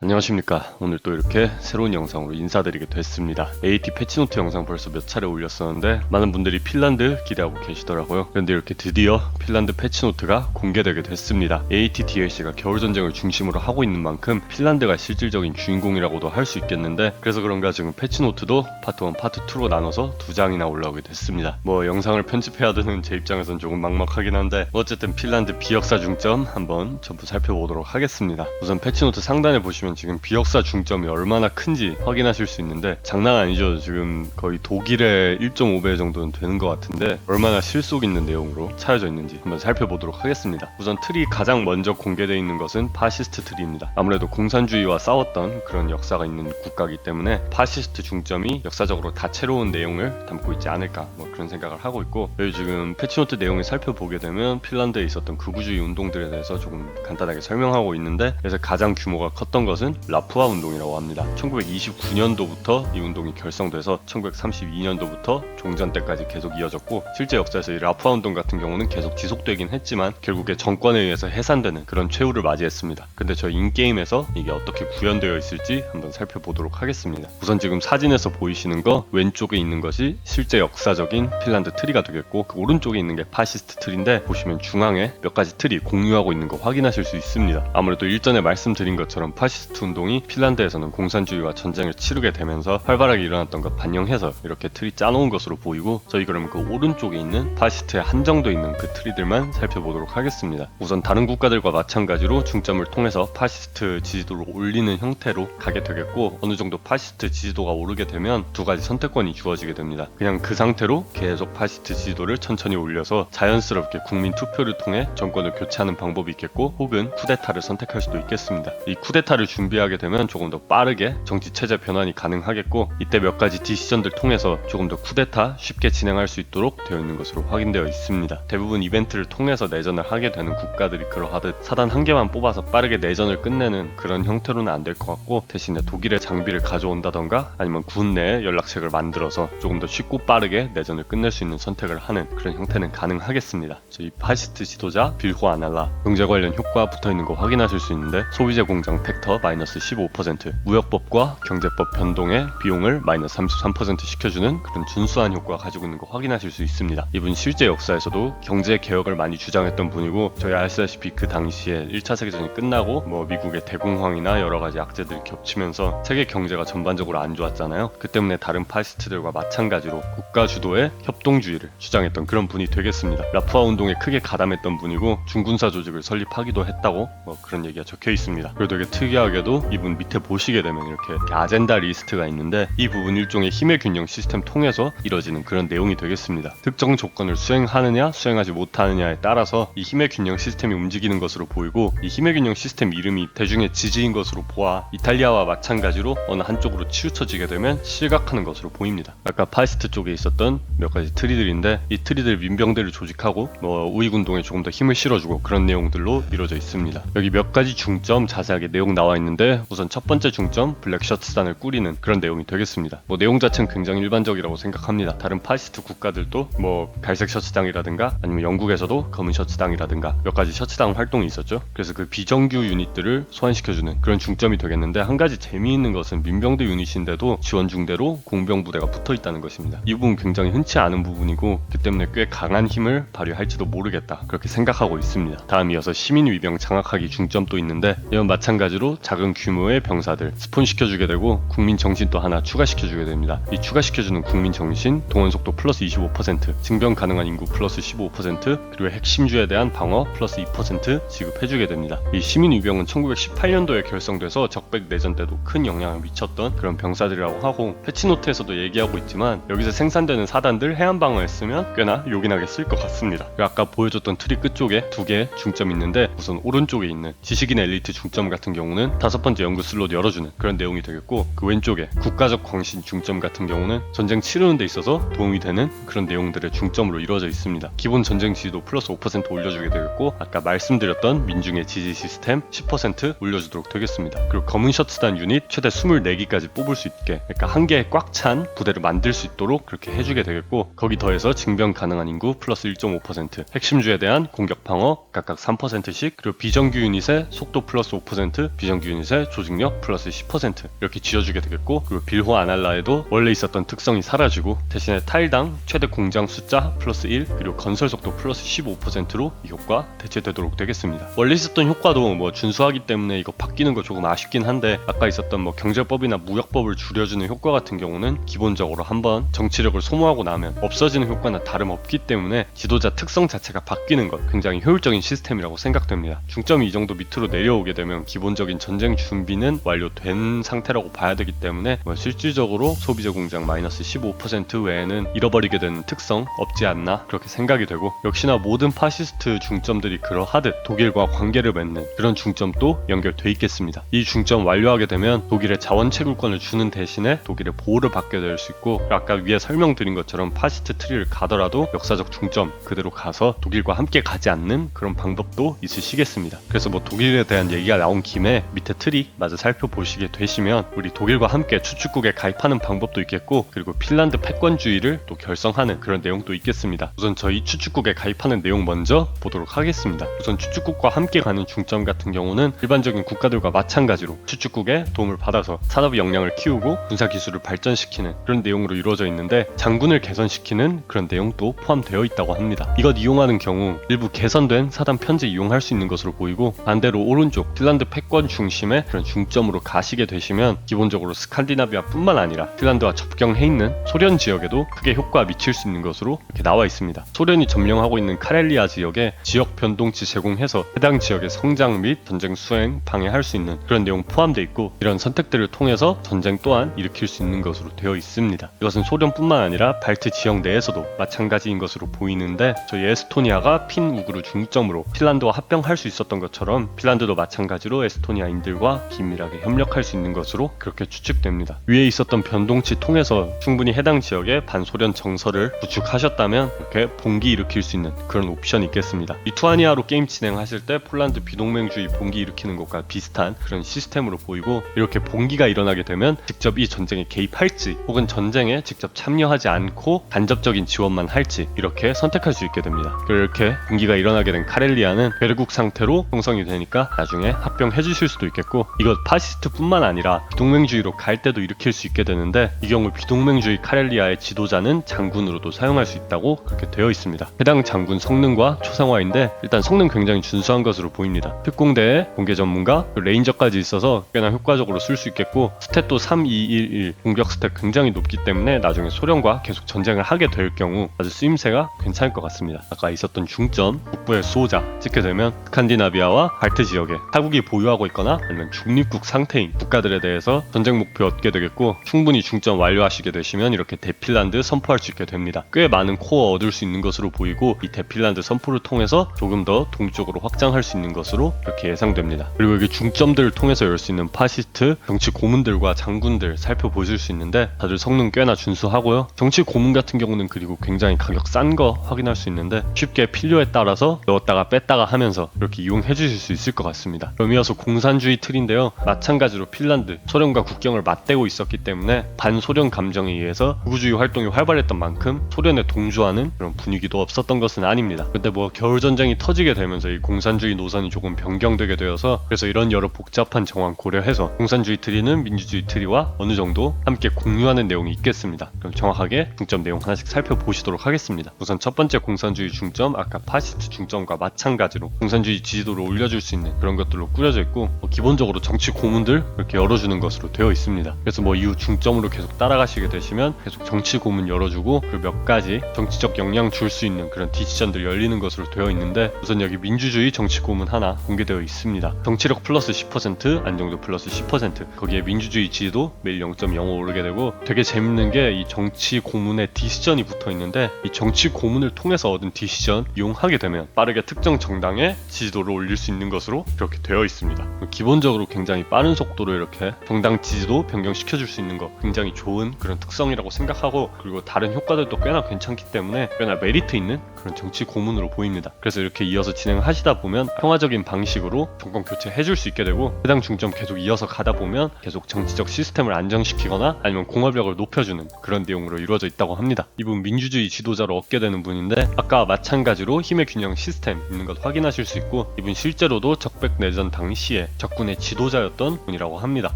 안녕하십니까. 오늘 또 이렇게 새로운 영상으로 인사드리게 됐습니다. AT 패치노트 영상 벌써 몇 차례 올렸었는데 많은 분들이 핀란드 기대하고 계시더라고요. 그런데 이렇게 드디어 핀란드 패치노트가 공개되게 됐습니다. AT DLC가 겨울전쟁을 중심으로 하고 있는 만큼 핀란드가 실질적인 주인공이라고도 할 수 있겠는데 그래서 그런가 지금 패치노트도 파트 1, 파트 2로 나눠서 두 장이나 올라오게 됐습니다. 뭐 영상을 편집해야 되는 제 입장에선 조금 막막하긴 한데 어쨌든 핀란드 비역사 중점 한번 전부 살펴보도록 하겠습니다. 우선 패치노트 상단에 보시면 지금 비역사 중점이 얼마나 큰지 확인하실 수 있는데 장난 아니죠. 지금 거의 독일의 1.5배 정도는 되는 것 같은데 얼마나 실속 있는 내용으로 차여져 있는지 한번 살펴보도록 하겠습니다. 우선 틀이 가장 먼저 공개되어 있는 것은 파시스트 틀입니다. 아무래도 공산주의와 싸웠던 그런 역사가 있는 국가이기 때문에 파시스트 중점이 역사적으로 다채로운 내용을 담고 있지 않을까 뭐 그런 생각을 하고 있고 여기 지금 패치노트 내용을 살펴보게 되면 핀란드에 있었던 극우주의 운동들에 대해서 조금 간단하게 설명하고 있는데 그래서 가장 규모가 컸던 것은 라푸아 운동이라고 합니다. 1929년도부터 이 운동이 결성돼서 1932년도부터 종전 때까지 계속 이어졌고 실제 역사에서 이 라푸아 운동 같은 경우는 계속 지속되긴 했지만 결국에 정권에 의해서 해산되는 그런 최후를 맞이했습니다. 근데 저희 인게임에서 이게 어떻게 구현되어 있을지 한번 살펴보도록 하겠습니다. 우선 지금 사진에서 보이시는 거 왼쪽에 있는 것이 실제 역사적인 핀란드 트리가 되겠고 그 오른쪽에 있는 게 파시스트 트리인데 보시면 중앙에 몇 가지 틀이 공유하고 있는 거 확인하실 수 있습니다. 아무래도 일전에 말씀드린 것처럼 파시스트 운동이 핀란드에서는 공산주의와 전쟁을 치르게 되면서 활발하게 일어났던 것 반영해서 이렇게 틀이 짜놓은 것으로 보이고 저희 그러면 그 오른쪽에 있는 파시스트에 한정돼 있는 그 트리들만 살펴보도록 하겠습니다. 우선 다른 국가들과 마찬가지로 중점을 통해서 파시스트 지지도를 올리는 형태로 가게 되겠고 어느 정도 파시스트 지지도가 오르게 되면 두 가지 선택권이 주어지게 됩니다. 그냥 그 상태로 계속 파시스트 지지도를 천천히 올려서 자연스럽게 국민 투표를 통해 정권을 교체하는 방법이 있겠고 혹은 쿠데타를 선택할 수도 있겠습니다. 이 쿠데타를 준비하게 되면 조금 더 빠르게 정치 체제 변환이 가능하겠고 이때 몇 가지 디시전들 통해서 조금 더 쿠데타 쉽게 진행할 수 있도록 되어 있는 것으로 확인되어 있습니다. 대부분 이벤트를 통해서 내전을 하게 되는 국가들이 그러하듯 사단 한 개만 뽑아서 빠르게 내전을 끝내는 그런 형태로는 안 될 것 같고 대신에 독일의 장비를 가져온다던가 아니면 군 내에 연락책을 만들어서 조금 더 쉽고 빠르게 내전을 끝낼 수 있는 선택을 하는 그런 형태는 가능하겠습니다. 저희 파시스트 지도자 빌호 아날라 경제 관련 효과 붙어 있는 거 확인하실 수 있는데 소비재 공장 팩터 마이너스 15% 무역법과 경제법 변동의 비용을 마이너스 33% 시켜주는 그런 준수한 효과가 가지고 있는 거 확인하실 수 있습니다. 이분 실제 역사에서도 경제 개혁을 많이 주장했던 분이고 저희 아시다시피 그 당시에 1차 세계전이 끝나고 뭐 미국의 대공황이나 여러 가지 악재들이 겹치면서 세계 경제가 전반적으로 안 좋았잖아요. 그 때문에 다른 파시스트들과 마찬가지로 국가 주도의 협동주의를 주장했던 그런 분이 되겠습니다. 라푸아 운동에 크게 가담했던 분이고 중군사 조직을 설립하기도 했다고 뭐 그런 얘기가 적혀 있습니다. 그리고 되게 특이하게 도 이분 밑에 보시게 되면 이렇게 아젠다 리스트가 있는데 이 부분 일종의 힘의 균형 시스템 통해서 이뤄지는 그런 내용이 되겠습니다. 특정 조건을 수행하느냐 수행하지 못하느냐에 따라서 이 힘의 균형 시스템이 움직이는 것으로 보이고 이 힘의 균형 시스템 이름이 대중의 지지인 것으로 보아 이탈리아와 마찬가지로 어느 한쪽으로 치우쳐지게 되면 실각하는 것으로 보입니다. 아까 파이스트 쪽에 있었던 몇 가지 트리들인데 이 트리들 민병대를 조직하고 뭐 우익 운동에 조금 더 힘을 실어주고 그런 내용들로 이루어져 있습니다. 여기 몇 가지 중점 자세하게 내용 나와 있는데 우선 첫 번째 중점 블랙 셔츠단을 꾸리는 그런 내용이 되겠습니다. 뭐 내용 자체는 굉장히 일반적이라고 생각합니다. 다른 파시스트 국가들도 뭐 갈색 셔츠당이라든가 아니면 영국에서도 검은 셔츠당이라든가 몇 가지 셔츠당 활동이 있었죠. 그래서 그 비정규 유닛들을 소환시켜주는 그런 중점이 되겠는데 한 가지 재미있는 것은 민병대 유닛인데도 지원 중대로 공병 부대가 붙어 있다는 것입니다. 이 부분 굉장히 흔치 않은 부분이고 그 때문에 꽤 강한 힘을 발휘할지도 모르겠다 그렇게 생각하고 있습니다. 다음 이어서 시민 위병 장악하기 중점도 있는데 이건 마찬가지로 작은 규모의 병사들 스폰 시켜주게 되고 국민 정신 또 하나 추가시켜주게 됩니다. 이 추가시켜주는 국민 정신 동원 속도 플러스 25% 증병 가능한 인구 플러스 15% 그리고 핵심주에 대한 방어 플러스 2% 지급해주게 됩니다. 이 시민 위병은 1918년도에 결성돼서 적백 내전 때도 큰 영향을 미쳤던 그런 병사들이라고 하고 패치노트에서도 얘기하고 있지만 여기서 생산되는 사단들 해안 방어에 쓰면 꽤나 요긴하게 쓸 것 같습니다. 아까 보여줬던 트리 끝쪽에 두 개 중점 있는데 우선 오른쪽에 있는 지식인 엘리트 중점 같은 경우는 다섯 번째 연구 슬롯 열어주는 그런 내용이 되겠고 그 왼쪽에 국가적 광신 중점 같은 경우는 전쟁 치르는 데 있어서 도움이 되는 그런 내용들의 중점으로 이루어져 있습니다. 기본 전쟁 지지도 플러스 5% 올려주게 되겠고 아까 말씀드렸던 민중의 지지 시스템 10% 올려주도록 되겠습니다. 그리고 검은 셔츠단 유닛 최대 24기까지 뽑을 수 있게 그러니까 한 개에 꽉 찬 부대를 만들 수 있도록 그렇게 해주게 되겠고 거기 더해서 징병 가능한 인구 플러스 1.5% 핵심주에 대한 공격 방어 각각 3%씩 그리고 비정규 유닛의 속도 플러스 5% 비정규 유닛의 조직력 플러스 10% 이렇게 지어주게 되겠고 그리고 빌호 아날라에도 원래 있었던 특성이 사라지고 대신에 타일당 최대 공장 숫자 플러스 1 그리고 건설 속도 플러스 15%로 이 효과 대체되도록 되겠습니다. 원래 있었던 효과도 뭐 준수하기 때문에 이거 바뀌는 거 조금 아쉽긴 한데 아까 있었던 뭐 경제법이나 무역법을 줄여주는 효과 같은 경우는 기본적으로 한번 정치력을 소모하고 나면 없어지는 효과나 다름없기 때문에 지도자 특성 자체가 바뀌는 것 굉장히 효율적인 시스템이라고 생각됩니다. 중점이 이 정도 밑으로 내려오게 되면 기본적인 전쟁 준비는 완료된 상태라고 봐야 되기 때문에 뭐 실질적으로 소비자 공장 마이너스 15% 외에는 잃어버리게 되는 특성 없지 않나 그렇게 생각이 되고 역시나 모든 파시스트 중점들이 그러하듯 독일과 관계를 맺는 그런 중점도 연결돼 있겠습니다. 이 중점 완료하게 되면 독일의 자원 채굴권을 주는 대신에 독일의 보호를 받게 될 수 있고 아까 위에 설명드린 것처럼 파시스트 트리를 가더라도 역사적 중점 그대로 가서 독일과 함께 가지 않는 그런 방법도 있으시겠습니다. 그래서 뭐 독일에 대한 얘기가 나온 김에 밑에 트리 마저 살펴보시게 되시면 우리 독일과 함께 추축국에 가입하는 방법도 있겠고 그리고 핀란드 패권주의를 또 결성하는 그런 내용도 있겠습니다. 우선 저희 추축국에 가입하는 내용 먼저 보도록 하겠습니다. 우선 추축국과 함께 가는 중점 같은 경우는 일반적인 국가들과 마찬가지로 추축국의 도움을 받아서 산업 역량을 키우고 군사 기술을 발전시키는 그런 내용으로 이루어져 있는데 장군을 개선시키는 그런 내용도 포함되어 있다고 합니다. 이것 이용하는 경우 일부 개선된 사단 편제 이용할 수 있는 것으로 보이고 반대로 오른쪽 핀란드 패권 중심 의 그런 중점으로 가시게 되시면 기본적으로 스칸디나비아뿐만 아니라 핀란드와 접경해 있는 소련 지역에도 크게 효과가 미칠 수 있는 것으로 이렇게 나와 있습니다. 소련이 점령하고 있는 카렐리아 지역에 지역 변동치 제공해서 해당 지역의 성장 및 전쟁 수행 방해할 수 있는 그런 내용 포함되어 있고 이런 선택들을 통해서 전쟁 또한 일으킬 수 있는 것으로 되어 있습니다. 이것은 소련뿐만 아니라 발트 지역 내에서도 마찬가지인 것으로 보이는데 저희 에스토니아가 핀 우그르 중점으로 핀란드와 합병할 수 있었던 것처럼 핀란드도 마찬가지로 에스토니아인 들과 긴밀하게 협력할 수 있는 것으로 그렇게 추측됩니다. 위에 있었던 변동치 통해서 충분히 해당 지역의 반소련 정서를 구축하셨다면 이렇게 봉기 일으킬 수 있는 그런 옵션이 있겠습니다. 리투아니아로 게임 진행하실 때 폴란드 비동맹주의 봉기 일으키는 것과 비슷한 그런 시스템으로 보이고 이렇게 봉기가 일어나게 되면 직접 이 전쟁에 개입할지 혹은 전쟁에 직접 참여하지 않고 간접적인 지원만 할지 이렇게 선택할 수 있게 됩니다. 그렇게 봉기가 일어나게 된 카렐리아는 괴르국 상태로 형성이 되니까 나중에 합병해 주실 수도 있겠고 이것 파시스트뿐만 아니라 비동맹주의로 갈 때도 일으킬 수 있게 되는데 이 경우 비동맹주의 카렐리아의 지도자는 장군으로도 사용할 수 있다고 그렇게 되어 있습니다. 해당 장군 성능과 초상화인데 일단 성능 굉장히 준수한 것으로 보입니다. 특공대에 공개 전문가, 그리고 레인저까지 있어서 꽤나 효과적으로 쓸 수 있겠고 스탯도 3211 공격 스탯 굉장히 높기 때문에 나중에 소련과 계속 전쟁을 하게 될 경우 아주 쓰임새가 괜찮을 것 같습니다. 아까 있었던 중점 북부의 수호자 찍게 되면 스칸디나비아와 발트 지역에 타국이 보유하고 있거나 아니면 중립국 상태인 국가들에 대해서 전쟁 목표 얻게 되겠고 충분히 중점 완료하시게 되시면 이렇게 대핀란드 선포할 수 있게 됩니다. 꽤 많은 코어 얻을 수 있는 것으로 보이고 이 대핀란드 선포를 통해서 조금 더 동쪽으로 확장할 수 있는 것으로 이렇게 예상됩니다. 그리고 여기 중점들을 통해서 열 수 있는 파시스트 정치 고문들과 장군들 살펴보실 수 있는데 다들 성능 꽤나 준수하고요. 정치 고문 같은 경우는 그리고 굉장히 가격 싼 거 확인할 수 있는데 쉽게 필요에 따라서 넣었다가 뺐다가 하면서 이렇게 이용해 주실 수 있을 것 같습니다. 그럼 이어서 공산주의 틀인데요. 마찬가지로 핀란드, 소련과 국경을 맞대고 있었기 때문에 반소련 감정에 의해서 극우주의 활동이 활발했던 만큼 소련에 동조하는 그런 분위기도 없었던 것은 아닙니다. 근데 뭐 겨울 전쟁이 터지게 되면서 이 공산주의 노선이 조금 변경되게 되어서 그래서 이런 여러 복잡한 정황 고려해서 공산주의 트리는 민주주의 트리와 어느 정도 함께 공유하는 내용이 있겠습니다. 그럼 정확하게 중점 내용 하나씩 살펴보시도록 하겠습니다. 우선 첫 번째 공산주의 중점 아까 파시스트 중점과 마찬가지로 공산주의 지지도를 올려줄 수 있는 그런 것들로 꾸려져 있고 뭐 기본적으로 정치 고문들 이렇게 열어주는 것으로 되어 있습니다. 그래서 뭐 이후 중점으로 계속 따라가시게 되시면 계속 정치 고문 열어주고 그리고 몇 가지 정치적 영향 줄 수 있는 그런 디시전들 열리는 것으로 되어 있는데 우선 여기 민주주의 정치 고문 하나 공개되어 있습니다. 정치력 플러스 10% 안정도 플러스 10% 거기에 민주주의 지지도 매일 0.05 오르게 되고 되게 재밌는 게 이 정치 고문에 디시전이 붙어 있는데 이 정치 고문을 통해서 얻은 디시전 이용하게 되면 빠르게 특정 정당의 지지도를 올릴 수 있는 것으로 이렇게 되어 있습니다. 기본 적으로 굉장히 빠른 속도로 이렇게 정당 지지도 변경시켜 줄 수 있는 거 굉장히 좋은 그런 특성이라고 생각하고 그리고 다른 효과들도 꽤나 괜찮기 때문에 꽤나 메리트 있는 그런 정치 고문으로 보입니다. 그래서 이렇게 이어서 진행하시다 보면 평화적인 방식으로 정권 교체 해줄 수 있게 되고 해당 중점 계속 이어서 가다 보면 계속 정치적 시스템을 안정시키거나 아니면 공화력을 높여주는 그런 내용으로 이루어져 있다고 합니다. 이분 민주주의 지도자로 얻게 되는 분인데 아까 마찬가지로 힘의 균형 시스템 있는 것 확인하실 수 있고 이분 실제로도 적백 내전 당시에 적군의 지도자였던 분이라고 합니다.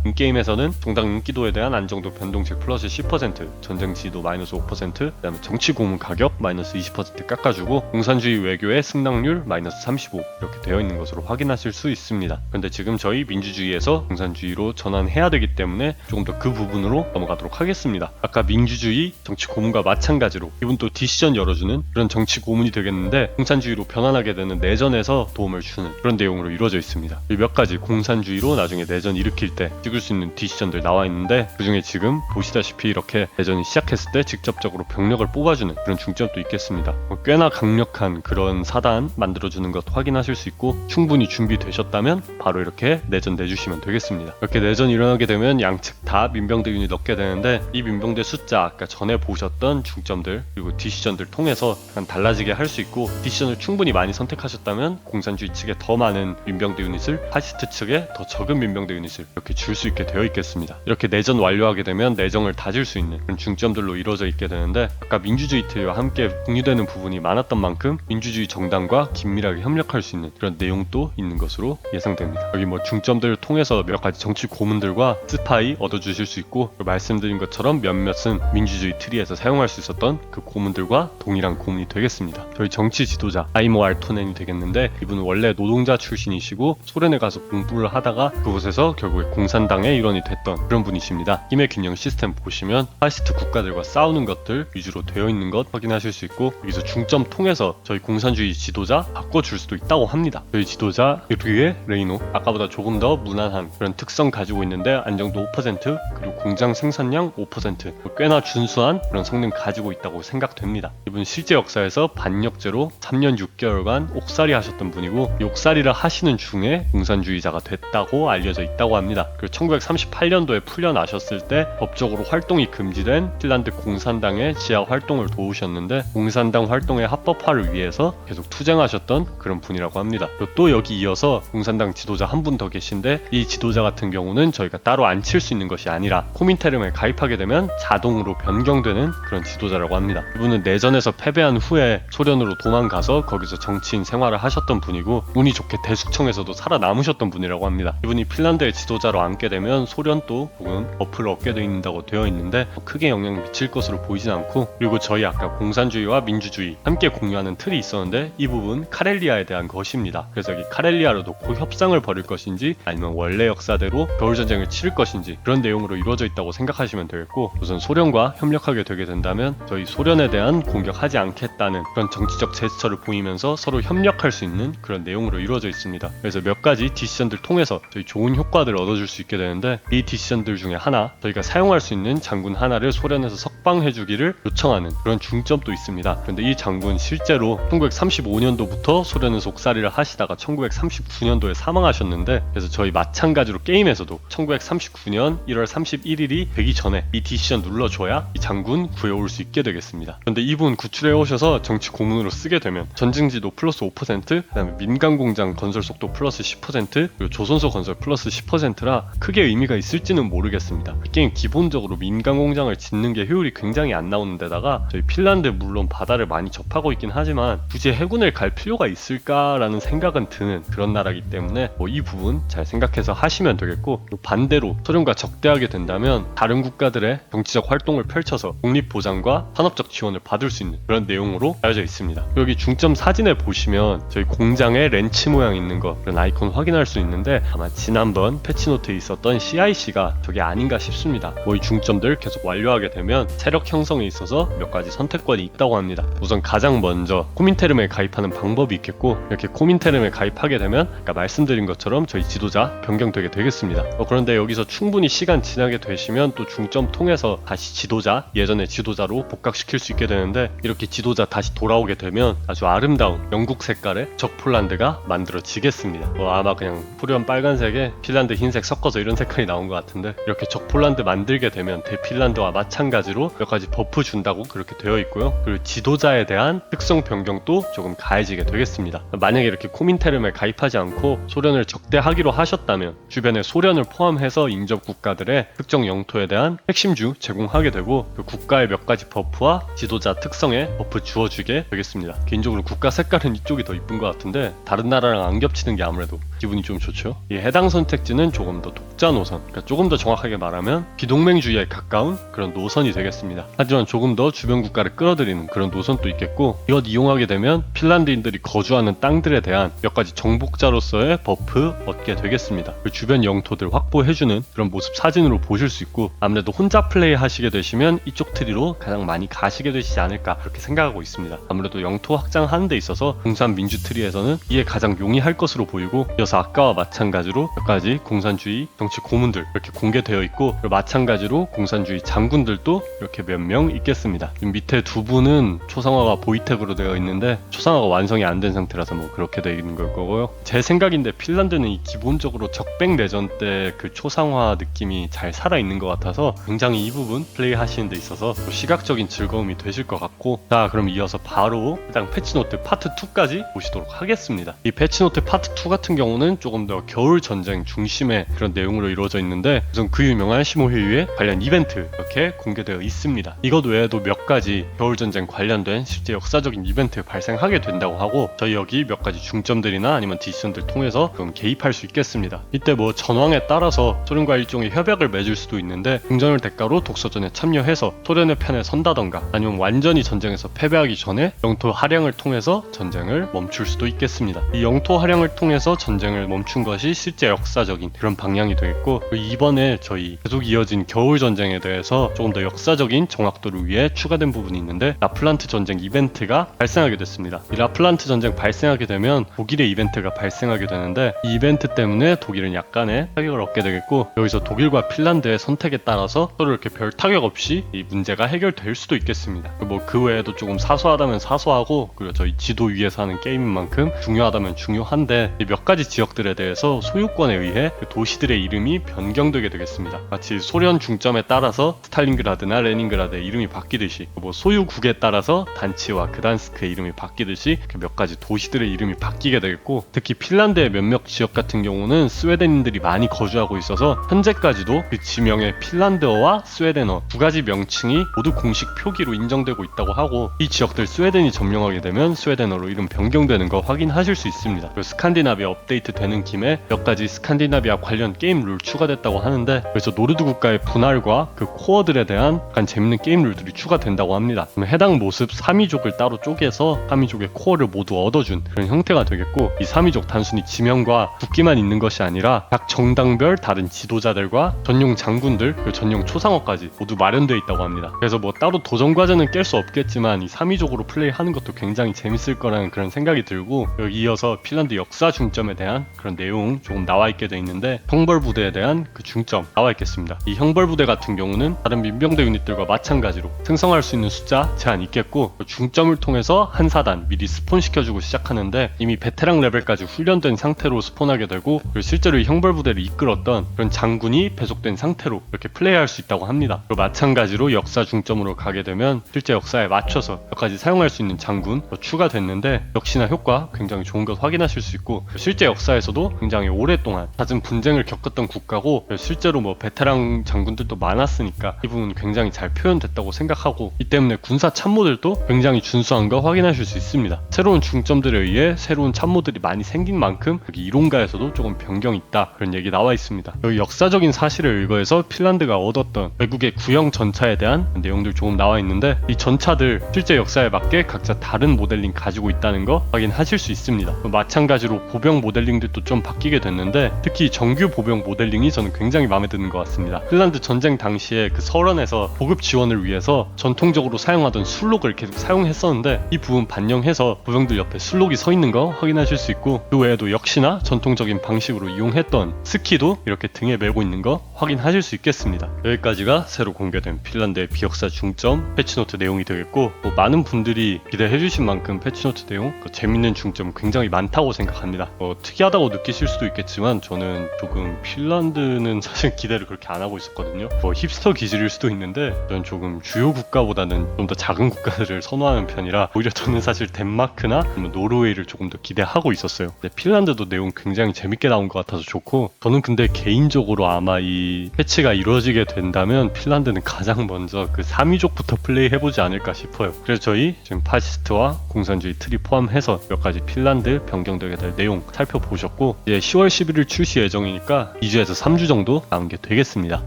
인게임에서는 정당 인기도에 대한 안정도 변동치 플러스 10%, 전쟁 지도 마이너스 5%, 그다음에 정치 고문 가격 마이너스 20% 깎아주 고 공산주의 외교의 승낙률 마이너스 35 이렇게 되어 있는 것으로 확인하실 수 있습니다. 그런데 지금 저희 민주주의에서 공산주의로 전환해야 되기 때문에 조금 더 그 부분으로 넘어가도록 하겠습니다. 아까 민주주의 정치 고문과 마찬가지로 이분 또 디시전 열어주는 그런 정치 고문이 되겠는데 공산주의로 변환하게 되는 내전에서 도움을 주는 그런 내용으로 이루어져 있습니다. 이몇 가지 공산주의로 나중에 내전 일으킬 때 찍을 수 있는 디시전들 나와 있는데 그 중에 지금 보시다시피 이렇게 내전이 시작했을 때 직접적으로 병력을 뽑아주는 그런 중점도 있겠습니다. 뭐 꽤나 강력한 그런 사단 만들어주는 것 확인하실 수 있고 충분히 준비되셨다면 바로 이렇게 내전 내 주시면 되겠습니다. 이렇게 내전이 일어나게 되면 양측 다 민병대 유닛 넣게 되는데 이 민병대 숫자 아까 전에 보셨던 중점들 그리고 디시전들 통해서 달라지게 할 수 있고 디시전을 충분히 많이 선택하셨다면 공산주의 측에 더 많은 민병대 유닛을 파시스트 측에 더 적은 민병대 유닛을 이렇게 줄 수 있게 되어 있겠습니다. 이렇게 내전 완료하게 되면 내정을 다질 수 있는 그런 중점들로 이루어져 있게 되는데 아까 민주주의 트리와 함께 공유되는 부분이 많 았던 만큼 민주주의 정당과 긴밀하게 협력할 수 있는 그런 내용도 있는 것으로 예상됩니다. 여기 뭐 중점들을 통해서 몇 가지 정치 고문들과 스파이 얻어주실 수 있고 말씀드린 것처럼 몇몇은 민주주의 트리에서 사용할 수 있었던 그 고문들과 동일한 고문이 되겠습니다. 저희 정치 지도자 아이모 알토넨이 되겠는데 이분은 원래 노동자 출신이시고 소련에 가서 공부를 하다가 그곳에서 결국에 공산당의 일원이 됐던 그런 분이십니다. 힘의 균형 시스템 보시면 파시스트 국가들과 싸우는 것들 위주로 되어 있는 것 확인하실 수 있고 여기서 중점 통해서 저희 공산주의 지도자 바꿔줄 수도 있다고 합니다. 저희 지도자 류에 레이노 아까보다 조금 더 무난한 그런 특성 가지고 있는데 안정도 5% 그리고 공장 생산량 5% 꽤나 준수한 그런 성능 가지고 있다고 생각됩니다. 이분 실제 역사에서 반역죄로 3년 6개월간 옥살이 하셨던 분이고 이 옥살이를 하시는 중에 공산주의자가 됐다고 알려져 있다고 합니다. 그리고 1938년도에 풀려나셨을 때 법적으로 활동이 금지된 핀란드 공산당의 지하 활동을 도우셨는데 공산당 활동의 합법화를 위해서 계속 투쟁하셨던 그런 분이라고 합니다. 또 여기 이어서 공산당 지도자 한 분 더 계신데 이 지도자 같은 경우는 저희가 따로 안 칠 수 있는 것이 아니라 코민테름에 가입하게 되면 자동으로 변경되는 그런 지도자라고 합니다. 이분은 내전에서 패배한 후에 소련으로 도망가서 거기서 정치인 생활을 하셨던 분이고 운이 좋게 대숙청에서도 살아남으셨던 분이라고 합니다. 이분이 핀란드의 지도자로 앉게 되면 소련도 혹은 어플을 얻게 된다고 되어 있는데 크게 영향 미칠 것으로 보이진 않고 그리고 저희 아까 공산주의와 민주주의 함께 공유하는 틀이 있었는데 이 부분 카렐리아에 대한 것입니다. 그래서 여기 카렐리아로 놓고 협상을 벌일 것인지 아니면 원래 역사대로 겨울 전쟁을 치를 것인지 그런 내용으로 이루어져 있다고 생각하시면 되겠고 우선 소련과 협력하게 되게 된다면 저희 소련에 대한 공격하지 않겠다는 그런 정치적 제스처를 보이면서 서로 협력할 수 있는 그런 내용으로 이루어져 있습니다. 그래서 몇 가지 디시전들 통해서 저희 좋은 효과들을 얻어줄 수 있게 되는데 이 디시전들 중에 하나 저희가 사용할 수 있는 장군 하나를 소련에서 석방해주기를 요청하는 그런 중점도 있습니다. 그런데 이 장군 실제로 1935년도부터 소련에서 옥살이를 하시다가 1939년도에 사망하셨는데 그래서 저희 마찬가지로 게임에서도 1939년 1월 31일이 되기 전에 이 디시전 눌러줘야 이 장군 구해올 수 있게 되겠습니다. 그런데 이분 구출해 오셔서 정치 고문으로 쓰게 되면 전쟁지도 플러스 5% 그다음에 민간 공장 건설 속도 플러스 10% 그리고 조선소 건설 플러스 10%라 크게 의미가 있을지는 모르겠습니다. 이 게임 기본적으로 민간 공장을 짓는 게 효율이 굉장히 안 나오는 데다가 저희 핀란드 물론 바다를 많이 접하고 있긴 하지만 굳이 해군을 갈 필요가 있을까라는 생각은 드는 그런 나라이기 때문에 뭐 이 부분 잘 생각해서 하시면 되겠고 또 반대로 소련과 적대하게 된다면 다른 국가들의 정치적 활동을 펼쳐서 독립 보장과 산업적 지원을 받을 수 있는 그런 내용으로 알려져 있습니다. 여기 중점 사진에 보시면 저희 공장에 렌치 모양 있는 거 그런 아이콘 확인할 수 있는데 아마 지난번 패치노트에 있었던 CIC가 저게 아닌가 싶습니다. 뭐 이 중점들 계속 완료하게 되면 세력 형성에 있어서 몇 가지 선택권이 있다고 합니다. 우선 가장 먼저 코민테름에 가입하는 방법이 있겠고 이렇게 코민테름에 가입하게 되면 아까 말씀드린 것처럼 저희 지도자 변경되게 되겠습니다. 어, 그런데 여기서 충분히 시간 지나게 되시면 또 중점 통해서 다시 지도자 예전의 지도자로 복각시킬 수 있게 되는데 이렇게 지도자 다시 돌아오게 되면 아주 아름다운 영국 색깔의 적 폴란드가 만들어지겠습니다. 뭐 아마 그냥 후련 빨간색에 핀란드 흰색 섞어서 이런 색깔이 나온 것 같은데 이렇게 적 폴란드 만들게 되면 대핀란드와 마찬가지로 몇 가지 버프 준다고 그렇게 되어 있고요. 그리고 지도자에 대한 특성 변경도 조금 가해지게 되겠습니다. 만약에 이렇게 코민테름에 가입하지 않고 소련을 적대하기로 하셨다면 주변에 소련을 포함해서 인접 국가들의 특정 영토에 대한 핵심주 제공하게 되고 그 국가의 몇 가지 버프와 지도자 특성에 버프 주어주게 되겠습니다. 개인적으로 국가 색깔은 이쪽이 더 이쁜 것 같은데 다른 나라랑 안 겹치는 게 아무래도 기분이 좀 좋죠. 이 해당 선택지는 조금 더 독자 노선, 그러니까 조금 더 정확하게 말하면 비동맹주의에 가까운 그런 노선이 되겠습니다. 하지만 조금 더 주변 국가를 끌어들이는 그런 노선도 있겠고 이것 이용하게 되면 핀란드인들이 거주하는 땅들에 대한 몇 가지 정복자로서의 버프 얻게 되겠습니다. 그 주변 영토들 확보해주는 그런 모습 사진으로 보실 수 있고 아무래도 혼자 플레이 하시게 되시면 이쪽 트리로 가장 많이 가시게 되시지 않을까 그렇게 생각하고 있습니다. 아무래도 영토 확장하는 데 있어서 공산 민주 트리에서는 이에 가장 용이할 것으로 보이고 이어서 아까와 마찬가지로 몇 가지 공산주의 정치 고문들 이렇게 공개되어 있고 그리고 마찬가지로 공산주의 장군들도 이렇게 몇 명 있겠습니다. 밑에 두 분은 초상화가 보이텍으로 되어 있는데 초상화가 완성이 안 된 상태라서 뭐 그렇게 되어 있는 걸 거고요. 제 생각인데 핀란드는 이 기본적으로 적백 내전 때 그 초상화 느낌이 잘 살아 있는 것 같아서 굉장히 이 부분 플레이 하시는 데 있어서 또 시각적인 즐거움이 되실 것 같고 자 그럼 이어서 바로 해당 패치노트 파트 2까지 보시도록 하겠습니다. 이 패치노트 파트 2 같은 경우는 조금 더 겨울 전쟁 중심의 그런 내용으로 이루어져 있는데 우선 그 유명한 시모회유의 관련 이벤트 이렇게 공개되어 있습니다. 이것 외에도 몇 가지 겨울 전쟁 관련된 실제 역사적인 이벤트 발생하게 된다고 하고 저희 여기 몇 가지 중점들이나 아니면 디시전들 통해서 좀 개입할 수 있겠습니다. 이때 뭐 전황에 따라서 소련과 일종의 협약을 맺을 수도 있는데 공전을 대가로 독서전에 참여해서 소련의 편에 선다던가 아니면 완전히 전쟁에서 패배하기 전에 영토 할양을 통해서 전쟁을 멈출 수도 있겠습니다. 이 영토 할양을 통해서 전쟁 을 멈춘 것이 실제 역사적인 그런 방향이 되겠고 이번에 저희 계속 이어진 겨울 전쟁에 대해서 조금 더 역사적인 정확도를 위해 추가된 부분이 있는데 라플란트 전쟁 이벤트가 발생하게 됐습니다. 이 라플란트 전쟁 발생하게 되면 독일의 이벤트가 발생하게 되는데 이 이벤트 때문에 독일은 약간의 타격을 얻게 되겠고 여기서 독일과 핀란드의 선택에 따라서 서로 이렇게 별 타격 없이 이 문제가 해결될 수도 있겠습니다. 뭐 그 외에도 조금 사소하다면 사소하고 그리고 저희 지도 위에서 하는 게임인 만큼 중요하다면 중요한데 이몇 가지 지역들에 대해서 소유권에 의해 그 도시들의 이름이 변경되게 되겠습니다. 마치 소련 중점에 따라서 스탈린그라드나 레닌그라드의 이름이 바뀌듯이 뭐 소유국에 따라서 단치와 그단스크의 이름이 바뀌듯이 몇 가지 도시들의 이름이 바뀌게 되겠고 특히 핀란드의 몇몇 지역 같은 경우는 스웨덴인들이 많이 거주하고 있어서 현재까지도 그 지명의 핀란드어와 스웨덴어 두 가지 명칭이 모두 공식 표기로 인정되고 있다고 하고 이 지역들 스웨덴이 점령하게 되면 스웨덴어로 이름 변경되는 거 확인하실 수 있습니다. 스칸디나비아 업데이트 되는 김에 몇 가지 스칸디나비아 관련 게임 룰 추가됐다고 하는데 그래서 노르드 국가의 분할과 그 코어들에 대한 약간 재밌는 게임 룰들이 추가된다고 합니다. 해당 모습 3위족을 따로 쪼개서 3위족의 코어를 모두 얻어준 그런 형태가 되겠고 이 3위족 단순히 지명과 국기만 있는 것이 아니라 각 정당별 다른 지도자들과 전용 장군들 그리고 전용 초상화까지 모두 마련되어 있다고 합니다. 그래서 뭐 따로 도전 과제는 깰 수 없겠지만 이 3위족으로 플레이하는 것도 굉장히 재밌을 거라는 그런 생각이 들고 이어서 핀란드 역사 중점에 대한 그런 내용 조금 나와 있게 돼 있는데 형벌 부대에 대한 그 중점 나와 있겠습니다. 이 형벌 부대 같은 경우는 다른 민병대 유닛들과 마찬가지로 생성할 수 있는 숫자 제한 있겠고 그 중점을 통해서 한 사단 미리 스폰 시켜주고 시작하는데 이미 베테랑 레벨까지 훈련된 상태로 스폰하게 되고 그리고 실제로 이 형벌 부대를 이끌었던 그런 장군이 배속된 상태로 이렇게 플레이할 수 있다고 합니다. 그리고 마찬가지로 역사 중점으로 가게 되면 실제 역사에 맞춰서 몇 가지 사용할 수 있는 장군 또 추가됐는데 역시나 효과 굉장히 좋은 것 확인하실 수 있고 실제 역사 에서도 굉장히 오랫동안 잦은 분쟁을 겪었던 국가고 실제로 뭐 베테랑 장군들도 많았으니까 이 부분 굉장히 잘 표현됐다고 생각하고 이 때문에 군사 참모들도 굉장히 준수한 거 확인하실 수 있습니다. 새로운 중점들에 의해 새로운 참모들이 많이 생긴 만큼 여기 이론가에서도 조금 변경이 있다 그런 얘기 나와 있습니다. 여기 역사적인 사실을 일거해서 핀란드가 얻었던 외국의 구형 전차에 대한 내용들 조금 나와 있는데 이 전차들 실제 역사에 맞게 각자 다른 모델링 가지고 있다는 거 확인하실 수 있습니다. 마찬가지로 보병 모델링 모델링들도 좀 바뀌게 됐는데 특히 정규 보병 모델링이 저는 굉장히 마음에 드는 것 같습니다. 핀란드 전쟁 당시에 그 설원에서 보급 지원을 위해서 전통적으로 사용하던 술록을 계속 사용했었는데 이 부분 반영해서 보병들 옆에 술록이 서 있는 거 확인하실 수 있고 그 외에도 역시나 전통적인 방식으로 이용했던 스키도 이렇게 등에 메고 있는 거 확인하실 수 있겠습니다. 여기까지가 새로 공개된 핀란드의 비역사 중점 패치노트 내용이 되겠고 뭐 많은 분들이 기대해 주신 만큼 패치노트 내용 그 재밌는 중점 굉장히 많다고 생각합니다. 뭐 특이 하다고 느끼실 수도 있겠지만 저는 조금 핀란드는 사실 기대를 그렇게 안 하고 있었거든요. 뭐 힙스터 기질일 수도 있는데 저는 조금 주요 국가보다는 좀 더 작은 국가들을 선호하는 편이라 오히려 저는 사실 덴마크나 노르웨이를 조금 더 기대하고 있었어요. 근데 핀란드도 내용 굉장히 재밌게 나온 것 같아서 좋고 저는 근데 개인적으로 아마 이 패치가 이루어지게 된다면 핀란드는 가장 먼저 그 3위족부터 플레이 해보지 않을까 싶어요. 그래서 저희 지금 파시스트와 공산주의 틀이 포함해서 몇 가지 핀란드 변경되게 될 내용 살펴 보셨고 이제 10월 11일 출시 예정이니까 2주에서 3주 정도 남은 게 되겠습니다.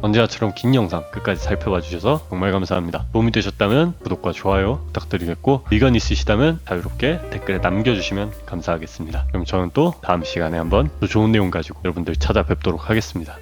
언제나처럼 긴 영상 끝까지 살펴봐 주셔서 정말 감사합니다. 도움이 되셨다면 구독과 좋아요 부탁드리겠고 의견 있으시다면 자유롭게 댓글에 남겨주시면 감사하겠습니다. 그럼 저는 또 다음 시간에 한번 또 좋은 내용 가지고 여러분들 찾아뵙도록 하겠습니다.